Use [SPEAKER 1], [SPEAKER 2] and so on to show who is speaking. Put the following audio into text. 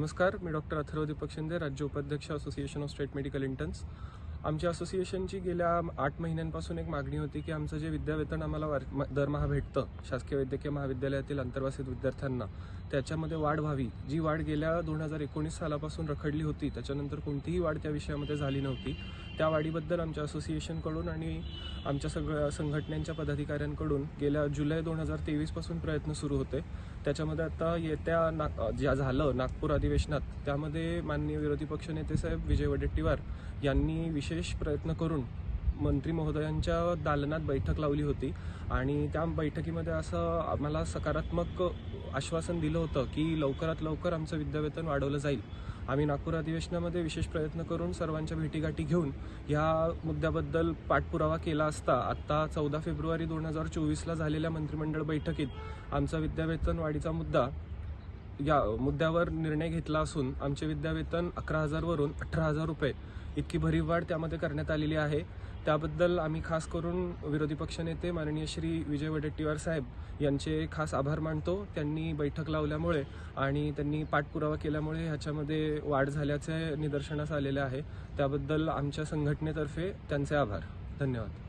[SPEAKER 1] नमस्कार मी डॉक्टर अथर्व दीपक शिंदे राज्य उपाध्यक्ष association of state medical interns. आमच्या असोसिएशनची गेल्या आठ महिन्यांपासून एक मागणी होती की आमचं जे विद्यावेतन आम्हाला वार दरमहा भेटतं शासकीय वैद्यकीय महाविद्यालयातील अंतर्वासित विद्यार्थ्यांना त्याच्यामध्ये वाढ व्हावी. जी वाढ गेल्या दोन हजार एकोणीस सालापासून रखडली होती त्याच्यानंतर कोणतीही वाढ त्या विषयामध्ये झाली नव्हती. त्या वाढीबद्दल आमच्या असोसिएशनकडून आणि आमच्या सगळ्या संघटनांच्या पदाधिकाऱ्यांकडून गेल्या जुलै दोन हजार तेवीसपासून प्रयत्न सुरू होते. त्याच्यामध्ये आता येत्या ना ज्या झालं नागपूर अधिवेशनात त्यामध्ये माननीय विरोधी पक्षनेते साहेब विजय वडेट्टीवार यांनी विषय विशेष प्रयत्न करून मंत्री महोदयांच्या दालनात बैठक लावली होती. आणि त्या बैठकीमध्ये असं आम्हाला सकारात्मक आश्वासन दिलं होतं की लवकरात लवकर आमचं विद्यावेतन वाढवलं जाईल. आम्ही नागपूर अधिवेशनामध्ये विशेष प्रयत्न करून सर्वांच्या भेटीगाठी घेऊन या मुद्द्याबद्दल पाठपुरावा केला असता आत्ता चौदा फेब्रुवारी दोन हजार चोवीसला झालेल्या मंत्रिमंडळ बैठकीत आमचा विद्यावेतन वाढीचा मुद्दा या मुद्द्यावर निर्णय घेतला असून आमचे विद्यावेतन अकरा हजारवरून अठरा हजार रुपये इतकी भरीव वाढ त्यामध्ये करण्यात आलेली आहे. त्याबद्दल आम्ही खास करून विरोधी पक्षनेते माननीय श्री विजय वडेट्टीवार साहेब यांचे खास आभार मानतो. त्यांनी बैठक लावल्यामुळे आणि त्यांनी पाठपुरावा केल्यामुळे ह्याच्यामध्ये वाढ झाल्याचे निदर्शनास आलेले आहे. त्याबद्दल आमच्या संघटनेतर्फे त्यांचे आभार. धन्यवाद.